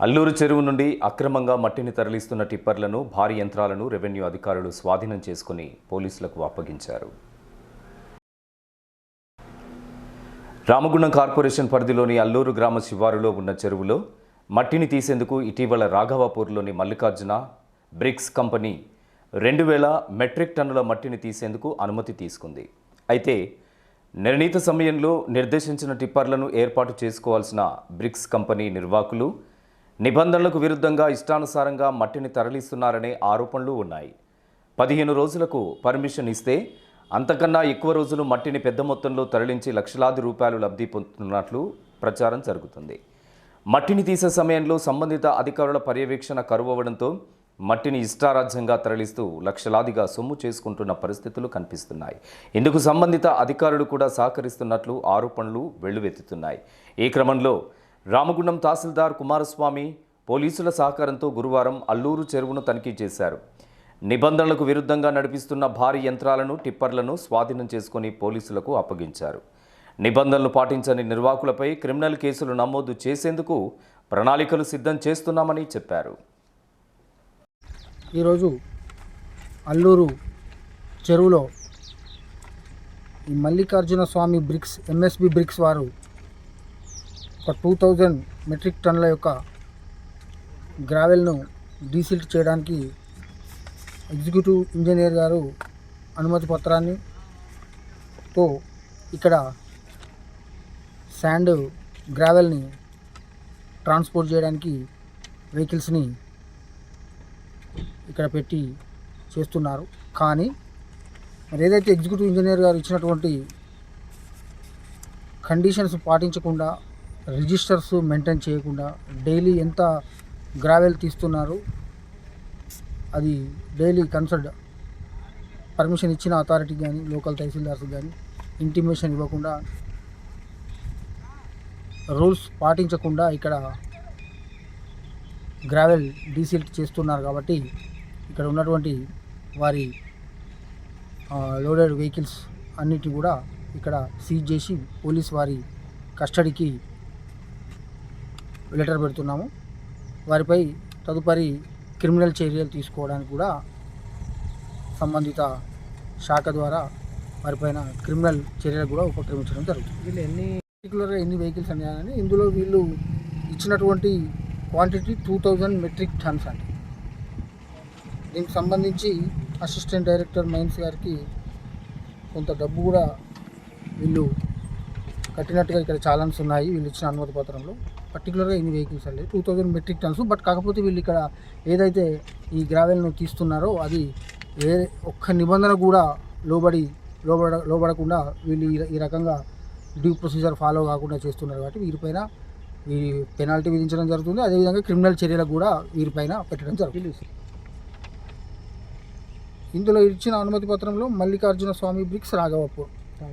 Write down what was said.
అల్లూరు చెరువు నుండి అక్రమంగా మట్టిని తరలిస్తున్న టిప్పర్లను భారీ యంత్రాలను రెవెన్యూ అధికారులు స్వాధీనం చేసుకుని పోలీసులకు అప్పగించారు. రామగుండం కార్పొరేషన్ పరిధిలోని అల్లూరు గ్రామ శివారులో ఉన్న చెరువులో మట్టిని తీసేందుకు ఇటీవల రాఘవాపూర్లోని మల్లికార్జున బ్రిక్స్ కంపెనీ రెండు వేల మెట్రిక్ టన్నుల మట్టిని తీసేందుకు అనుమతి తీసుకుంది. అయితే నిర్ణీత సమయంలో నిర్దేశించిన టిప్పర్లను ఏర్పాటు చేసుకోవాల్సిన బ్రిక్స్ కంపెనీ నిర్వాహకులు నిబంధనలకు విరుద్ధంగా ఇష్టానుసారంగా మట్టిని తరలిస్తున్నారనే ఆరోపణలు ఉన్నాయి. పదిహేను రోజులకు పర్మిషన్ ఇస్తే అంతకన్నా ఎక్కువ రోజులు మట్టిని పెద్ద మొత్తంలో తరలించి లక్షలాది రూపాయలు లబ్ధి పొందుతున్నట్లు ప్రచారం జరుగుతుంది. మట్టిని తీసే సమయంలో సంబంధిత అధికారుల పర్యవేక్షణ కరువవడంతో మట్టిని ఇష్టారాజ్యంగా తరలిస్తూ లక్షలాదిగా సొమ్ము చేసుకుంటున్న పరిస్థితులు కనిపిస్తున్నాయి. ఇందుకు సంబంధిత అధికారులు కూడా సహకరిస్తున్నట్లు ఆరోపణలు వెల్లువెత్తుతున్నాయి. ఈ క్రమంలో రామగుండం తహసీల్దార్ కుమారస్వామి పోలీసుల సహకారంతో గురువారం అల్లూరు చెరువును తనిఖీ చేశారు. నిబంధనలకు విరుద్ధంగా నడిపిస్తున్న భారీ యంత్రాలను టిప్పర్లను స్వాధీనం చేసుకుని పోలీసులకు అప్పగించారు. నిబంధనలు పాటించని నిర్వాహకులపై క్రిమినల్ కేసులు నమోదు చేసేందుకు ప్రణాళికలు సిద్ధం చేస్తున్నామని చెప్పారు. ఈరోజు అల్లూరు చెరువులో ఈ Mallikarjuna Swami bricks MSB bricks వారు ఒక టూ థౌజండ్ మెట్రిక్ టన్నుల యొక్క గ్రావెల్ను డీసిల్ట్ చేయడానికి ఎగ్జిక్యూటివ్ ఇంజనీర్ గారు అనుమతి పత్రాన్ని తో ఇక్కడ శాండ్ గ్రావెల్ని ట్రాన్స్పోర్ట్ చేయడానికి వెహికల్స్ని ఇక్కడ పెట్టి చేస్తున్నారు. కానీ మరి ఏదైతే ఎగ్జిక్యూటివ్ ఇంజనీర్ గారు ఇచ్చినటువంటి కండిషన్స్ పాటించకుండా రిజిస్టర్స్ మెయింటైన్ చేయకుండా డైలీ ఎంత గ్రావెల్ తీస్తున్నారు అది డైలీ కన్సల్ట్ పర్మిషన్ ఇచ్చిన అథారిటీ కానీ లోకల్ తహసీల్దార్స్ కానీ ఇంటిమేషన్ ఇవ్వకుండా రూల్స్ పాటించకుండా ఇక్కడ గ్రావెల్ డీసిల్ట్ చేస్తున్నారు కాబట్టి ఇక్కడ ఉన్నటువంటి వారి లోడెడ్ వెహికల్స్ అన్నిటి కూడా ఇక్కడ సీజ్ చేసి పోలీస్ వారి కస్టడీకి లెటర్ పెడుతున్నాము. వారిపై తదుపరి క్రిమినల్ చర్యలు తీసుకోవడానికి కూడా సంబంధిత శాఖ ద్వారా వారిపైన క్రిమినల్ చర్యలు కూడా ఉపక్రమించడం జరుగుతుంది. వీళ్ళు ఎన్ని పర్టికులర్గా ఎన్ని వెహికల్స్ అన్నాయని ఇందులో వీళ్ళు ఇచ్చినటువంటి quantity two thousand metric tons అండి. దీనికి సంబంధించి అసిస్టెంట్ డైరెక్టర్ మైన్స్ గారికి కొంత డబ్బు కూడా వీళ్ళు కట్టినట్టుగా ఇక్కడ చాలన్స్ ఉన్నాయి. వీళ్ళు ఇచ్చిన అనుమతి పత్రంలో. పర్టికులర్గా ఎన్ని వెహికల్స్ అండి? Two thousand metric tons but కాకపోతే వీళ్ళు ఇక్కడ ఏదైతే ఈ గ్రావెల్ను తీస్తున్నారో అది ఏ ఒక్క నిబంధన కూడా లోబడి లోబడ లోబడకుండా వీళ్ళు ఈ- ఈ రకంగా డ్యూ ప్రొసీజర్ ఫాలో కాకుండా చేస్తున్నారు కాబట్టి వీరిపైన ఈ పెనాల్టీ విధించడం జరుగుతుంది. అదేవిధంగా క్రిమినల్ చర్యలకు కూడా వీరిపైన పెట్టడం జరుగుతుంది. ఇందులో ఇచ్చిన అనుమతి పత్రంలో మల్లికార్జున స్వామి బ్రిక్స్ రాఘవపూర్.